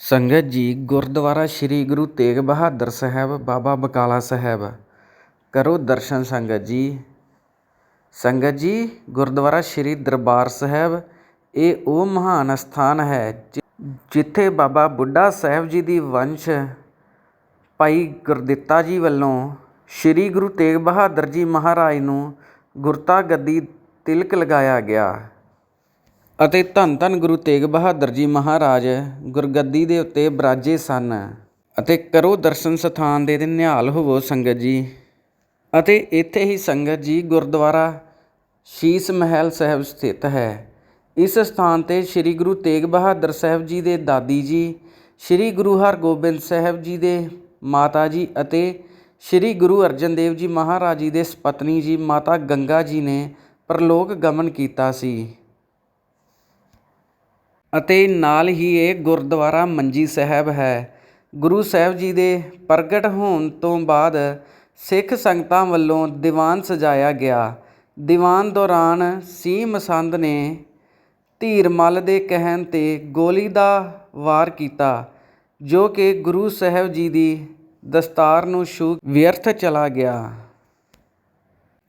ਸੰਗਤ ਜੀ, ਗੁਰਦੁਆਰਾ ਸ੍ਰੀ ਗੁਰੂ ਤੇਗ ਬਹਾਦਰ ਸਾਹਿਬ, ਬਾਬਾ ਬਕਾਲਾ ਸਾਹਿਬ। ਕਰੋ ਦਰਸ਼ਨ ਸੰਗਤ ਜੀ। ਸੰਗਤ ਜੀ, ਗੁਰਦੁਆਰਾ ਸ੍ਰੀ ਦਰਬਾਰ ਸਾਹਿਬ, ਇਹ ਉਹ ਮਹਾਨ ਅਸਥਾਨ ਹੈ ਜਿੱਥੇ ਬਾਬਾ ਬੁੱਢਾ ਸਾਹਿਬ ਜੀ ਦੀ ਵੰਸ਼ ਭਾਈ ਗੁਰਦਿੱਤਾ ਜੀ ਵੱਲੋਂ ਸ੍ਰੀ ਗੁਰੂ ਤੇਗ ਬਹਾਦਰ ਜੀ ਮਹਾਰਾਜ ਨੂੰ ਗੁਰਤਾ ਗੱਦੀ ਤਿਲਕ ਲਗਾਇਆ ਗਿਆ। ਅਤੇ ਧੰਨ ਧੰਨ ਗੁਰੂ ਤੇਗ ਬਹਾਦਰ ਜੀ ਮਹਾਰਾਜ ਗੁਰਗੱਦੀ ਦੇ ਉੱਤੇ ਬਿਰਾਜੇ ਸਨ ਅਤੇ ਕਰੋ ਦਰਸ਼ਨ ਸਥਾਨ ਦੇ ਨਿਹਾਲ ਹੋਵੋ ਸੰਗਤ ਜੀ। ਅਤੇ ਇੱਥੇ ਹੀ ਸੰਗਤ ਜੀ ਗੁਰਦੁਆਰਾ ਸ਼ੀਸ ਮਹਿਲ ਸਾਹਿਬ ਸਥਿਤ ਹੈ। ਇਸ ਸਥਾਨ ਤੇ ਸ੍ਰੀ ਗੁਰੂ ਤੇਗ ਬਹਾਦਰ ਸਾਹਿਬ ਜੀ ਦੇ ਦਾਦੀ ਜੀ, ਸ੍ਰੀ ਗੁਰੂ ਹਰਗੋਬਿੰਦ ਸਾਹਿਬ ਜੀ ਦੇ ਮਾਤਾ ਜੀ ਅਤੇ ਸ੍ਰੀ ਗੁਰੂ ਅਰਜਨ ਦੇਵ ਜੀ ਮਹਾਰਾਜ ਜੀ ਦੇ ਸਪਤਨੀ ਜੀ ਮਾਤਾ ਗੰਗਾ ਜੀ ਨੇ ਪ੍ਰਲੋਕ ਗਮਨ ਕੀਤਾ ਸੀ। ਅਤੇ ਨਾਲ ਹੀ ਇਹ ਗੁਰਦੁਆਰਾ ਮੰਜੀ ਸਾਹਿਬ ਹੈ। ਗੁਰੂ ਸਾਹਿਬ ਜੀ ਦੇ ਪ੍ਰਗਟ ਹੋਣ ਤੋਂ ਬਾਅਦ ਸਿੱਖ ਸੰਗਤਾਂ ਵੱਲੋਂ ਦੀਵਾਨ ਸਜਾਇਆ ਗਿਆ। ਦੀਵਾਨ ਦੌਰਾਨ ਸੀ ਮਸੰਦ ਨੇ ਧੀਰਮਲ ਦੇ ਕਹਿਣ ਤੇ ਗੋਲੀ ਦਾ ਵਾਰ ਕੀਤਾ, ਜੋ ਕਿ ਗੁਰੂ ਸਾਹਿਬ ਜੀ ਦੀ ਦਸਤਾਰ ਨੂੰ ਛੂ ਵਿਅਰਥ ਚਲਾ ਗਿਆ।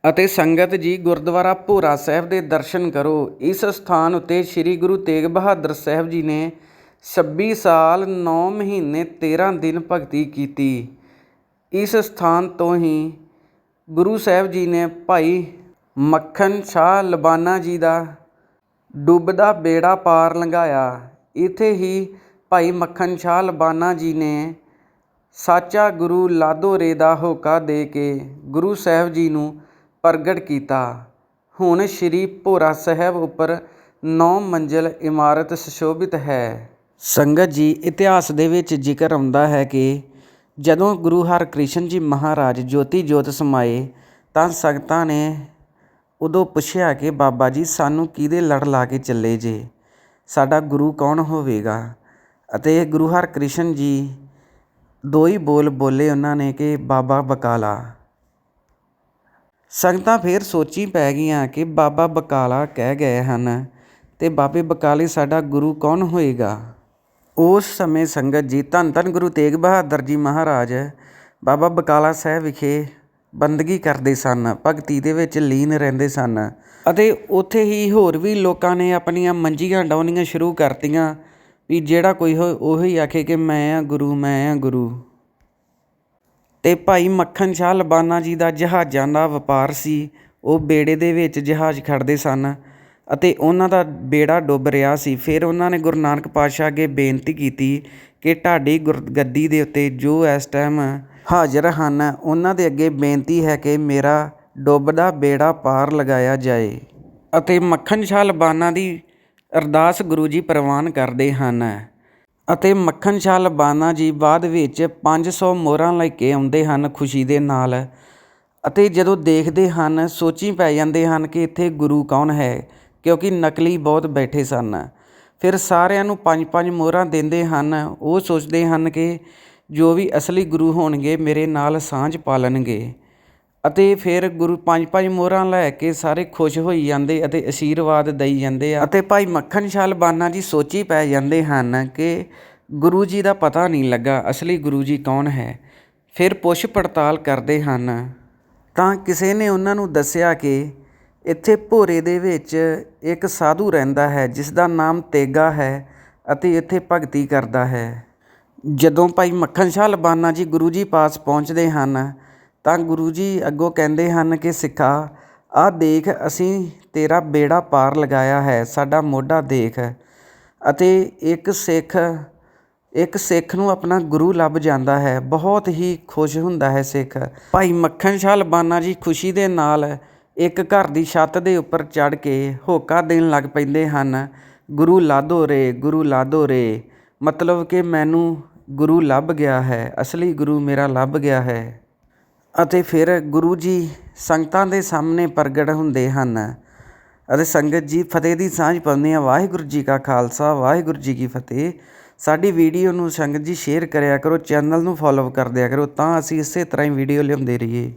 ਅਤੇ ਸੰਗਤ ਜੀ ਗੁਰਦੁਆਰਾ ਭੋਰਾ ਸਾਹਿਬ ਦੇ ਦਰਸ਼ਨ ਕਰੋ। ਇਸ ਸਥਾਨ ਉੱਤੇ ਸ੍ਰੀ ਗੁਰੂ ਤੇਗ ਬਹਾਦਰ ਸਾਹਿਬ ਜੀ ਨੇ 26 ਸਾਲ, ਨੌ ਮਹੀਨੇ 13 ਦਿਨ ਭਗਤੀ ਕੀਤੀ। ਇਸ ਸਥਾਨ ਤੋਂ ਹੀ ਗੁਰੂ ਸਾਹਿਬ ਜੀ ਨੇ ਭਾਈ ਮੱਖਣ ਸ਼ਾਹ ਲਬਾਨਾ ਜੀ ਦਾ ਡੁੱਬਦਾ ਬੇੜਾ ਪਾਰ ਲੰਘਾਇਆ। ਇੱਥੇ ਹੀ ਭਾਈ ਮੱਖਣ ਸ਼ਾਹ ਲਬਾਨਾ ਜੀ ਨੇ ਸਾਚਾ ਗੁਰੂ ਲਾਦੋਰੇ ਦਾ ਹੋਕਾ ਦੇ ਕੇ ਗੁਰੂ ਸਾਹਿਬ ਜੀ ਨੂੰ ਪ੍ਰਗਟ ਕੀਤਾ। ਹੁਣ ਸ੍ਰੀ ਭੋਰਾ ਸਾਹਿਬ ਉੱਪਰ ਨੌ ਮੰਜ਼ਿਲ ਇਮਾਰਤ ਸੁਸ਼ੋਭਿਤ ਹੈ। ਸੰਗਤ ਜੀ, ਇਤਿਹਾਸ ਦੇ ਵਿੱਚ ਜ਼ਿਕਰ ਆਉਂਦਾ ਹੈ ਕਿ ਜਦੋਂ ਗੁਰੂ ਹਰਿਕ੍ਰਿਸ਼ਨ ਜੀ ਮਹਾਰਾਜ ਜੋਤੀ ਜੋਤ ਸਮਾਏ, ਤਾਂ ਸੰਗਤਾਂ ਨੇ ਉਦੋਂ ਪੁੱਛਿਆ ਕਿ ਬਾਬਾ ਜੀ, ਸਾਨੂੰ ਕਿਹਦੇ ਲੜ ਲਾ ਕੇ ਚੱਲੇ ਜੇ? ਸਾਡਾ ਗੁਰੂ ਕੌਣ ਹੋਵੇਗਾ? ਅਤੇ ਗੁਰੂ ਹਰਕ੍ਰਿਸ਼ਨ ਜੀ ਦੋ ਹੀ ਬੋਲ ਬੋਲੇ ਉਹਨਾਂ ਨੇ ਕਿ ਬਾਬਾ ਬਕਾਲਾ। ਸੰਗਤਾਂ ਫਿਰ ਸੋਚੀ ਪੈ ਗਈਆਂ ਕਿ ਬਾਬਾ ਬਕਾਲਾ ਕਹਿ ਗਏ ਹਨ ਅਤੇ ਬਾਬੇ ਬਕਾਲੇ ਸਾਡਾ ਗੁਰੂ ਕੌਣ ਹੋਏਗਾ? ਉਸ ਸਮੇਂ ਸੰਗਤ ਜੀ ਧੰਨ ਧੰਨ ਗੁਰੂ ਤੇਗ ਬਹਾਦਰ ਜੀ ਮਹਾਰਾਜ ਬਾਬਾ ਬਕਾਲਾ ਸਾਹਿਬ ਵਿਖੇ ਬੰਦਗੀ ਕਰਦੇ ਸਨ, ਭਗਤੀ ਦੇ ਵਿੱਚ ਲੀਨ ਰਹਿੰਦੇ ਸਨ ਅਤੇ ਉੱਥੇ ਹੀ ਹੋਰ ਵੀ ਲੋਕਾਂ ਨੇ ਆਪਣੀਆਂ ਮੰਜੀਆਂ ਡਾਉਣੀਆਂ ਸ਼ੁਰੂ ਕਰਤੀਆਂ ਵੀ ਜਿਹੜਾ ਕੋਈ ਹੋ ਉਹੀ ਆਖੇ ਕਿ ਮੈਂ ਆ ਗੁਰੂ, ਮੈਂ ਆ ਗੁਰੂ। ਅਤੇ ਭਾਈ ਮੱਖਣ ਸ਼ਾਹ ਲਬਾਨਾ ਜੀ ਦਾ ਜਹਾਜ਼ਾਂ ਦਾ ਵਪਾਰ ਸੀ। ਉਹ ਬੇੜੇ ਦੇ ਵਿੱਚ ਜਹਾਜ਼ ਖੜ੍ਹਦੇ ਸਨ ਅਤੇ ਉਹਨਾਂ ਦਾ ਬੇੜਾ ਡੁੱਬ ਰਿਹਾ ਸੀ। ਫਿਰ ਉਹਨਾਂ ਨੇ ਗੁਰੂ ਨਾਨਕ ਪਾਤਸ਼ਾਹ ਅੱਗੇ ਬੇਨਤੀ ਕੀਤੀ ਕਿ ਤੁਹਾਡੀ ਗੁਰਗੱਦੀ ਦੇ ਉੱਤੇ ਜੋ ਇਸ ਟਾਈਮ ਹਾਜ਼ਰ ਹਨ, ਉਹਨਾਂ ਦੇ ਅੱਗੇ ਬੇਨਤੀ ਹੈ ਕਿ ਮੇਰਾ ਡੁੱਬਦਾ ਬੇੜਾ ਪਾਰ ਲਗਾਇਆ ਜਾਏ। ਅਤੇ ਮੱਖਣ ਸ਼ਾਹ ਲਬਾਨਾ ਦੀ ਅਰਦਾਸ ਗੁਰੂ ਜੀ ਪ੍ਰਵਾਨ ਕਰਦੇ ਹਨ। ਅਤੇ ਮੱਖਣ ਸ਼ਾਹ ਲਬਾਨਾ ਜੀ ਬਾਅਦ ਵਿੱਚ ਪੰਜ ਸੌ ਮੋਹਰਾਂ ਲੈ ਕੇ ਆਉਂਦੇ ਹਨ ਖੁਸ਼ੀ ਦੇ ਨਾਲ। ਅਤੇ ਜਦੋਂ ਦੇਖਦੇ ਹਨ, ਸੋਚੀ ਪੈ ਜਾਂਦੇ ਹਨ ਕਿ ਇੱਥੇ ਗੁਰੂ ਕੌਣ ਹੈ, ਕਿਉਂਕਿ ਨਕਲੀ ਬਹੁਤ ਬੈਠੇ ਸਨ। ਫਿਰ ਸਾਰਿਆਂ ਨੂੰ ਪੰਜ ਪੰਜ ਮੋਹਰਾਂ ਦਿੰਦੇ ਹਨ। ਉਹ ਸੋਚਦੇ ਹਨ ਕਿ ਜੋ ਵੀ ਅਸਲੀ ਗੁਰੂ ਹੋਣਗੇ, ਮੇਰੇ ਨਾਲ ਸਾਂਝ ਪਾਲਣਗੇ। ਅਤੇ ਫਿਰ ਗੁਰੂ ਪੰਜ ਪੰਜ ਮੋਹਰਾਂ ਲੈ ਕੇ ਸਾਰੇ ਖੁਸ਼ ਹੋਈ ਜਾਂਦੇ ਅਤੇ ਅਸ਼ੀਰਵਾਦ ਦਈ ਜਾਂਦੇ ਆ। ਅਤੇ ਭਾਈ ਮੱਖਣ ਸ਼ਾਹ ਬਾਨਾ ਜੀ ਸੋਚੀ ਪੈ ਜਾਂਦੇ ਹਨ ਕਿ ਗੁਰੂ ਜੀ ਦਾ ਪਤਾ ਨਹੀਂ ਲੱਗਾ ਅਸਲੀ ਗੁਰੂ ਜੀ ਕੌਣ ਹੈ। ਫਿਰ ਪੁੱਛ ਪੜਤਾਲ ਕਰਦੇ ਹਨ। ਤਾਂ ਕਿਸੇ ਨੇ ਉਹਨਾਂ ਨੂੰ ਦੱਸਿਆ ਕਿ ਇੱਥੇ ਭੋਰੇ ਦੇ ਵਿੱਚ ਇੱਕ ਸਾਧੂ ਰਹਿੰਦਾ ਹੈ ਜਿਸ ਦਾ ਨਾਮ ਤੇਗਾ ਹੈ ਅਤੇ ਇੱਥੇ ਭਗਤੀ ਕਰਦਾ ਹੈ। ਜਦੋਂ ਭਾਈ ਮੱਖਣ ਸ਼ਾਹ ਲਬਾਨਾ ਜੀ ਗੁਰੂ ਜੀ ਪਾਸ ਪਹੁੰਚਦੇ ਹਨ ਤਾਂ ਗੁਰੂ ਜੀ ਅੱਗੋਂ ਕਹਿੰਦੇ ਹਨ ਕਿ ਸਿੱਖਾ, ਆਹ ਦੇਖ ਅਸੀਂ ਤੇਰਾ ਬੇੜਾ ਪਾਰ ਲਗਾਇਆ ਹੈ, ਸਾਡਾ ਮੋਢਾ ਦੇਖ। ਅਤੇ ਇੱਕ ਸਿੱਖ ਇੱਕ ਸਿੱਖ ਨੂੰ ਆਪਣਾ ਗੁਰੂ ਲੱਭ ਜਾਂਦਾ ਹੈ, ਬਹੁਤ ਹੀ ਖੁਸ਼ ਹੁੰਦਾ ਹੈ ਸਿੱਖ। ਭਾਈ ਮੱਖਣ ਸ਼ਾਹ ਲਬਾਨਾ ਜੀ ਖੁਸ਼ੀ ਦੇ ਨਾਲ ਇੱਕ ਘਰ ਦੀ ਛੱਤ ਦੇ ਉੱਪਰ ਚੜ੍ਹ ਕੇ ਹੋਕਾ ਦੇਣ ਲੱਗ ਪੈਂਦੇ ਹਨ, ਗੁਰੂ ਲਾਦੋ ਰੇ, ਗੁਰੂ ਲਾਦੋ ਰੇ। ਮਤਲਬ ਕਿ ਮੈਨੂੰ ਗੁਰੂ ਲੱਭ ਗਿਆ ਹੈ, ਅਸਲੀ ਗੁਰੂ ਮੇਰਾ ਲੱਭ ਗਿਆ ਹੈ। ਅਤੇ ਫਿਰ ਗੁਰੂ ਜੀ ਸੰਗਤਾਂ ਦੇ ਸਾਹਮਣੇ ਪ੍ਰਗਟ ਹੁੰਦੇ ਹਨ ਅਤੇ ਸੰਗਤ ਜੀ ਫਤਿਹ ਦੀ ਸਾਂਝ ਪਾਉਂਦੇ ਆ। ਵਾਹਿਗੁਰੂ ਜੀ ਕਾ ਖਾਲਸਾ, ਵਾਹਿਗੁਰੂ ਜੀ ਕੀ ਫਤਿਹ। ਸਾਡੀ ਵੀਡੀਓ ਨੂੰ ਸੰਗਤ ਜੀ ਸ਼ੇਅਰ ਕਰਿਆ ਕਰੋ ਚੈਨਲ ਨੂੰ ਫੋਲੋ ਕਰ ਦਿਆ ਕਰੋ ਤਾਂ ਅਸੀਂ ਇਸੇ ਤਰ੍ਹਾਂ ਹੀ ਵੀਡੀਓ ਲਿਆਉਂਦੇ ਰਹੀਏ।